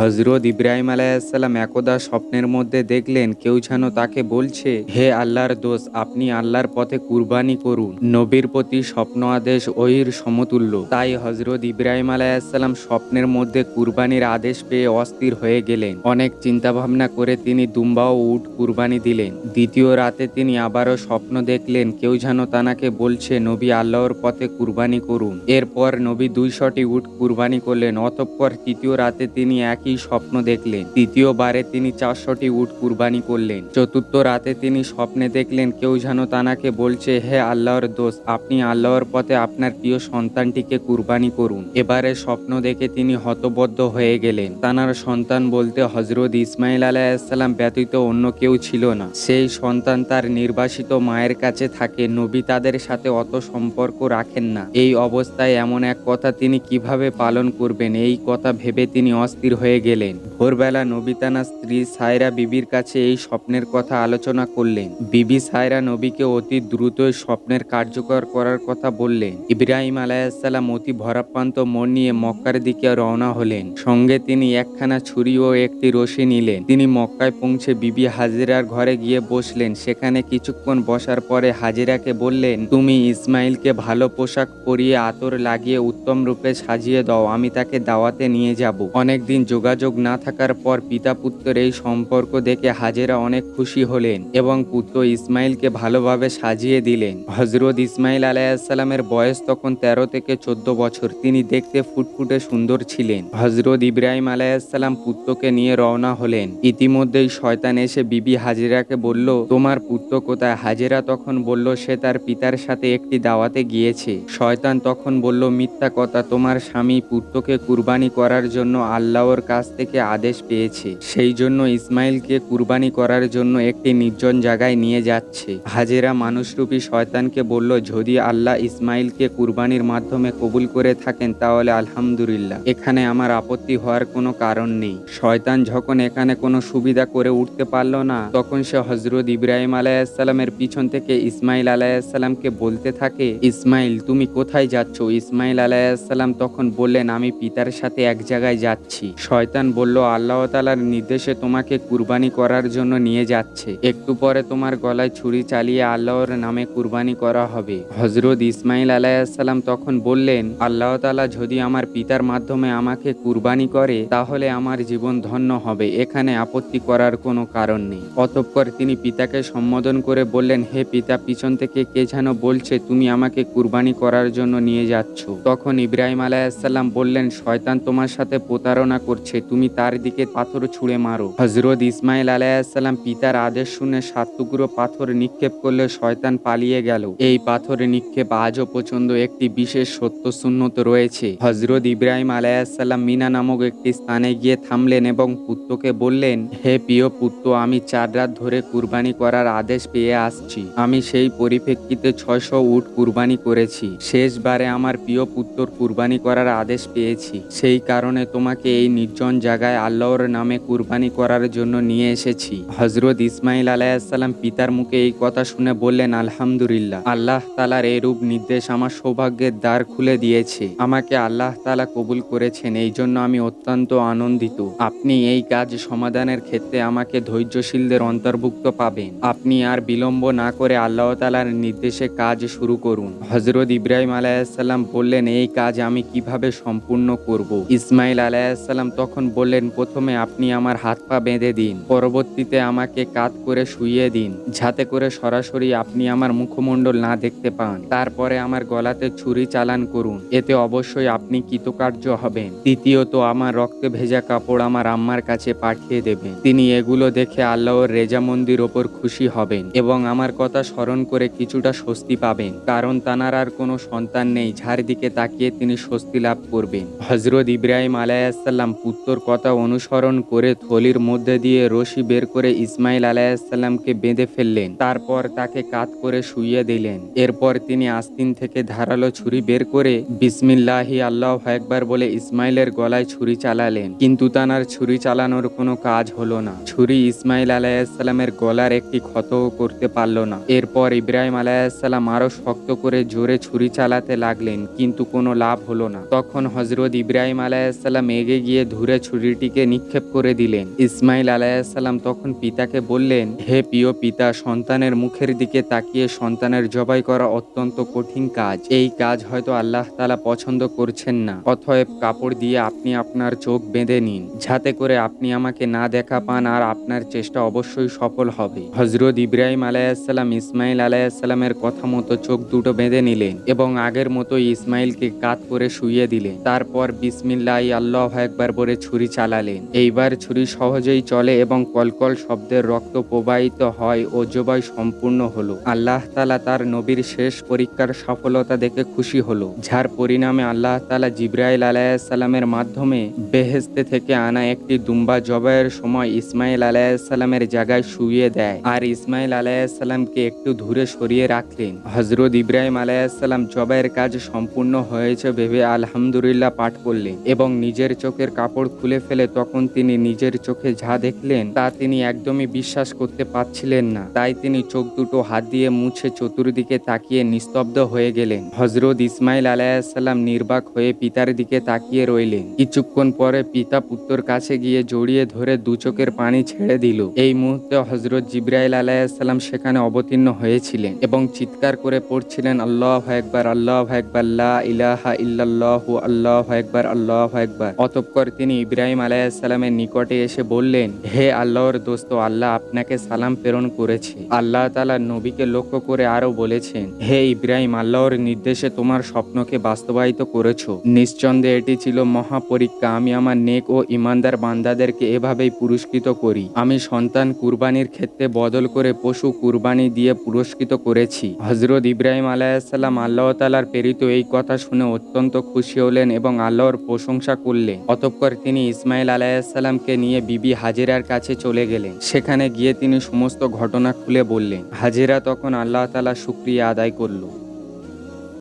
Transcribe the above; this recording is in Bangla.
হজরত ইব্রাহিম আলাইসাল্লাম একদা স্বপ্নের মধ্যে দেখলেন, কেউ যেন তাকে বলছে, হে আল্লাহর দোষ আপনি আল্লাহর পথে কুরবানি করুন। নবীর প্রতি স্বপ্ন আদেশ ওহির সমতুল্য। তাই হজরত ইব্রাহিম আলাইসাল্লাম স্বপ্নের মধ্যে কুরবানির আদেশ পেয়ে অস্থির হয়ে গেলেন। অনেক চিন্তা ভাবনা করে তিনি দুম্বা ও উট কুরবানি দিলেন। দ্বিতীয় রাতে তিনি আবারও স্বপ্ন দেখলেন, কেউ যেন তানাকে বলছে, নবী আল্লাহর পথে কুরবানি করুন। এরপর নবী দুইশটি উট কুরবানি করলেন। অতঃপর তৃতীয় রাতে তিনি একই স্বপ্ন দেখলেন? তৃতীয়বারে তিনি চারশোটি উট কুরবানি করলেন। চতুর্থ রাতে তিনি স্বপ্নে দেখলেন, কেউ যেন তানাকে বলছে, হে আল্লাহর দোষ আপনি আল্লাহর পথে আপনার প্রিয় সন্তানটিকে কুরবানি করুন। এবারে স্বপ্ন দেখে তিনি হতবদ্ধ হয়ে গেলেন। তানার সন্তান বলতে হজরত ইসমাইল আলাইসাল্লাম ব্যতীত অন্য কেউ ছিল না। সেই সন্তান তার নির্বাসিত মায়ের কাছে থাকে। নবী তাদের সাথে অত সম্পর্ক রাখেন না। এই অবস্থায় এমন এক কথা তিনি কীভাবে পালন করবেন, এই কথা ভেবে তিনি অস্থির হয়ে গেলেন। ভোরবেলা নবী তানার স্ত্রী সায়রা বিবির কাছে এই স্বপ্নের কথা আলোচনা করলেন। বিবি সায়রা নবীকে অতি দ্রুতই স্বপ্নের কার্যকর করার কথা বললেন। ইব্রাহিম আলাইসাল্লাম অতি ভরাপ্রান্ত মন নিয়ে মক্কার দিকে রওনা হলেন। সঙ্গে তিনি একখানা ছুরি ও একটি রশি নিলেন। তিনি মক্কায় পৌঁছে বিবি হাজিরার ঘরে গিয়ে বসলেন। সেখানে কিছুক্ষণ বসার পরে হাজিরাকে বললেন, তুমি ইসমাইলকে ভালো পোশাক পরিয়ে আতর লাগিয়ে উত্তম রূপে সাজিয়ে দাও। আমি তাকে দাওয়াতে নিয়ে যাব। অনেকদিন যোগাযোগ না থাকার পর পিতা পুত্রের এই সম্পর্ক দেখে হাজেরা অনেক খুশি হলেন এবং পুত্র ইসমাইলকে ভালোভাবে সাজিয়ে দিলেন। হজরত ইসমাইল আলাইসাল্লামের বয়স তখন তেরো থেকে চোদ্দ বছর। তিনি দেখতে ফুটফুটে সুন্দর ছিলেন। হজরত ইব্রাহিম আলাইসাল্লাম পুত্রকে নিয়ে রওনা হলেন। ইতিমধ্যেই শয়তান এসে বিবি হাজিরাকে বলল, তোমার পুত্র কোথায়? হাজিরা তখন বলল, সে তার পিতার সাথে একটি দাওয়াতে গিয়েছে। শয়তান তখন বলল, মিথ্যা কথা, তোমার স্বামী পুত্রকে কুরবানি করার জন্য আল্লাহর কাছ থেকে আদেশ পেয়েছে। সেই জন্য ইসমাইলকে কুরবানি করার জন্য একটি নির্জন জায়গায় নিয়ে যাচ্ছে। হাজেরা মানুষরূপী শয়তানকে বলল, যদি আল্লাহ ইসমাইলকে কুরবানির মাধ্যমে কবুল করে থাকেন, তাহলে আলহামদুলিল্লাহ। এখানে আমার আপত্তি হওয়ার কোনো কারণ নেই। শয়তান যখন এখানে কোনো সুবিধা করে উঠতে পারল না, তখন সে হজরত ইব্রাহিম আলাইসাল্লামের পিছন থেকে ইসমাইল আলাইসাল্লামকে বলতে থাকে, ইসমাইল, তুমি কোথায় যাচ্ছ? ইসমাইল আলাইসাল্লাম তখন বললেন, আমি পিতার সাথে এক জায়গায় যাচ্ছি। শয়তান বলল, আল্লাহ তালার নির্দেশে তোমাকে কুরবানি করার জন্য নিয়ে যাচ্ছে। একটু পরে তোমার গলায় ছুরি চালিয়ে আল্লাহর নামে কুরবানি করা হবে। হজরত ইসমাইল আলাইসাল্লাম তখন বললেন, আল্লাহ তালা যদি আমার পিতার মাধ্যমে আমাকে কুরবানি করে, তাহলে আমার জীবন ধন্য হবে। এখানে আপত্তি করার কোনো কারণ নেই। অতঃপর তিনি পিতাকে সম্বোধন করে বললেন, হে পিতা, পিছন থেকে কে যেন বলছে, তুমি আমাকে কুরবানি করার জন্য নিয়ে যাচ্ছ। তখন ইব্রাহিম আলাইসাল্লাম বললেন, শয়তান তোমার সাথে প্রতারণা করছে। তুমি তার দিকে পাথর ছুঁড়ে মারো। হজরত ইসমাইল আলাইসাল্লাম পিতার আদেশ শুনে সাত টুকরো পাথর নিক্ষেপ করলে শয়তান পালিয়ে গেল। এই পাথরে নিক্ষেপ আজও পর্যন্ত একটি বিশেষ সত্য সুন্নত রয়েছে। হজরত ইব্রাহিম আলাইসাল্লাম মিনা নামক একটি স্থানে গিয়ে থামলেন এবং পুত্রকে বললেন, হে প্রিয় পুত্র, আমি চার রাত ধরে কুরবানি করার আদেশ পেয়ে আসছি। আমি সেই পরিপ্রেক্ষিতে ছয়শো উট কুরবানি করেছি। শেষবারে আমার প্রিয় পুত্র কুরবানি করার আদেশ পেয়েছি। সেই কারণে তোমাকে এই নির্জন জায়গায় আল্লাহর নামে কুরবানি করার জন্য নিয়ে এসেছি। হজরত ইসমাইল আলাইসাল্লাম পিতার মুখে এই কথা শুনে বললেন, আলহামদুলিল্লাহ, আল্লাহ তালার এরূপ নির্দেশ আমার সৌভাগ্যের দ্বার খুলে দিয়েছে। আমাকে আল্লাহ তালা কবুল করেছেন এই জন্য আমি অত্যন্ত আনন্দিত। আপনি এই কাজ সমাধানের ক্ষেত্রে আমাকে ধৈর্যশীলদের অন্তর্ভুক্ত পাবেন। আপনি আর বিলম্ব না করে আল্লাহ তালার নির্দেশে কাজ শুরু করুন। হজরত ইব্রাহিম আলাইসাল্লাম বললেন, এই কাজ আমি কীভাবে সম্পূর্ণ করব? ইসমাইল আলাইসাল্লাম তখন বললেন, প্রথমে আপনি আমার হাত পা বেঁধে দিন, পরবর্তীতে আমাকে কাত করে শুইয়ে দিন, যাতে করে সরাসরি আপনি আমার মুখমণ্ডল না দেখতে পান। তারপরে আমার গলাতে ছুরি চালান করুন, এতে অবশ্যই আপনি কৃতকার্য হবেন। দ্বিতীয়ত, আমার রক্তে ভেজা কাপড় আমার আম্মার কাছে পাঠিয়ে দেবেন। তিনি এগুলো দেখে আল্লাহর রেজামন্দির ওপর খুশি হবেন এবং আমার কথা স্মরণ করে কিছুটা স্বস্তি পাবেন, কারণ তানার আর কোনো সন্তান নেই, যার দিকে তাকিয়ে তিনি স্বস্তি লাভ করবেন। হজরত ইব্রাহিম আলাইসাল্লাম পুত্রর কথা অনুসরণ করে থলির মধ্যে দিয়ে রশি বের করে ইসমাইল আলাইসাল্লামকে বেঁধে ফেললেন। তারপর তাকে কাত করে শুইয়ে দিলেন। এরপর তিনি আস্তিন থেকে ধারালো ছুরি বের করে বিসমিল্লাহি আল্লাহ একবার বলে ইসমাইলের গলায় ছুরি চালালেন। কিন্তু তানার ছুরি চালানোর কোনো কাজ হলো না। ছুরি ইসমাইল আলাইসাল্লামের গলার একটি ক্ষত করতে পারল না। এরপর ইব্রাহিম আলাইসাল্লাম আরও শক্ত করে জোরে ছুরি চালাতে লাগলেন, কিন্তু কোনো লাভ হলো না। তখন হজরত ইব্রাহিম আলাইসাল্লাম এগে গিয়ে ধুলো ধুরে ছুরিটিকে নিক্ষেপ করে দিলেন। ইসমাইল আলাইসাল্লাম তখন পিতাকে বললেন, হে প্রিয় পিতা, সন্তানের মুখের দিকে তাকিয়ে সন্তানের জবাই করা অত্যন্ত কঠিন কাজ। এই কাজ হয়তো আল্লাহ তালা পছন্দ করছেন না। অতএব কাপড় দিয়ে আপনি আপনার চোখ বেঁধে নিন। যাতে করে আপনি আমাকে না দেখা পান আর আপনার চেষ্টা অবশ্যই সফল হবে। হজরত ইব্রাহিম আলাইসাল্লাম ইসমাইল আলাইসাল্লামের কথা মতো চোখ দুটো বেঁধে নিলেন এবং আগের মতো ইসমাইলকে কাত করে শুইয়ে দিলেন। তারপর বিসমিল্লাহ আল্লাহ একবার বলে ছুরি চালালেন। এইবার ছুরি সহজেই চলে এবং কলকল শব্দের রক্ত প্রবাহিত হয় ও জবাই সম্পূর্ণ হলো। আল্লাহ তালা তার নবীর শেষ পরীক্ষার সফলতা দেখে খুশি হলো। যার পরিণামে আল্লাহ তালা জিব্রাইল আলাইসাল্লামের মাধ্যমে বেহেস্তে থেকে আনা একটি দুম্বা জবাইয়ের সময় ইসমাইল আলাইসাল্লামের জায়গায় শুইয়ে দেয় আর ইসমাইল আলাইসাল্লামকে একটু দূরে সরিয়ে রাখলেন। হজরত ইব্রাহিম আলাইসাল্লাম জবাইয়ের কাজ সম্পূর্ণ হয়েছে ভেবে আলহামদুলিল্লাহ পাঠ করলেন এবং নিজের চোখের কাপড় খুলে ফেলে তখন তিনি নিজের চোখে যা দেখলেন তা তিনি একদমই বিশ্বাস করতে পারছিলেন না। তাই তিনি চোখ দুটো হাত দিয়ে মুছে চতুর্দিকে তাকিয়ে নিস্তব্ধ হয়ে গেলেন। হজরত ইসমাইল আলাইসাল্লাম নির্বাক হয়ে পিতার দিকে তাকিয়ে রইলেন। কিছুক্ষণ পরে পিতা পুত্রর কাছে গিয়ে জড়িয়ে ধরে দু চোখের পানি ছেড়ে দিল। এই মুহূর্তে হজরত জিব্রাইল আলাইসাল্লাম সেখানে অবতীর্ণ হয়েছিলেন এবং চিৎকার করে পড়ছিলেন, আল্লাহ একবার আল্লাহ একবার ইলাহা ইল্লাল্লাহু, আল্লাহ একবার আল্লাহ একবার অতঃপর তিনি ইব্রাহিম আলাইসাল্লামের নিকটে এসে বললেন, হে আল্লাহর দোস্ত, আল্লাহ আপনাকে সালাম প্রেরণ করেছে। আল্লাহ তালা নবীকে লক্ষ্য করে আরও বলেছেন, হে ইব্রাহিম, আল্লাহর নির্দেশে তোমার স্বপ্নকে বাস্তবায়িত করেছ। নিঃসন্দেহে এটি ছিল মহাপরীক্ষা। আমি আমার নেক ও ইমানদার বান্দাদেরকে এভাবেই পুরস্কৃত করি। আমি সন্তান কুরবানির ক্ষেত্রে বদল করে পশু কুরবানি দিয়ে পুরস্কৃত করেছি। হজরত ইব্রাহিম আলাইসাল্লাম আল্লাহ তালার প্রেরিত এই কথা শুনে অত্যন্ত খুশি হলেন এবং আল্লাহর প্রশংসা করলেন। অতঃপর তিনি ইসমাইল আলাইসাল্লামকে নিয়ে বিবি হাজিরার কাছে চলে গেলেন। সেখানে গিয়ে তিনি সমস্ত ঘটনা খুলে বললেন। হাজিরা তখন আল্লাহ তালা শুক্রিয়া আদায় করল।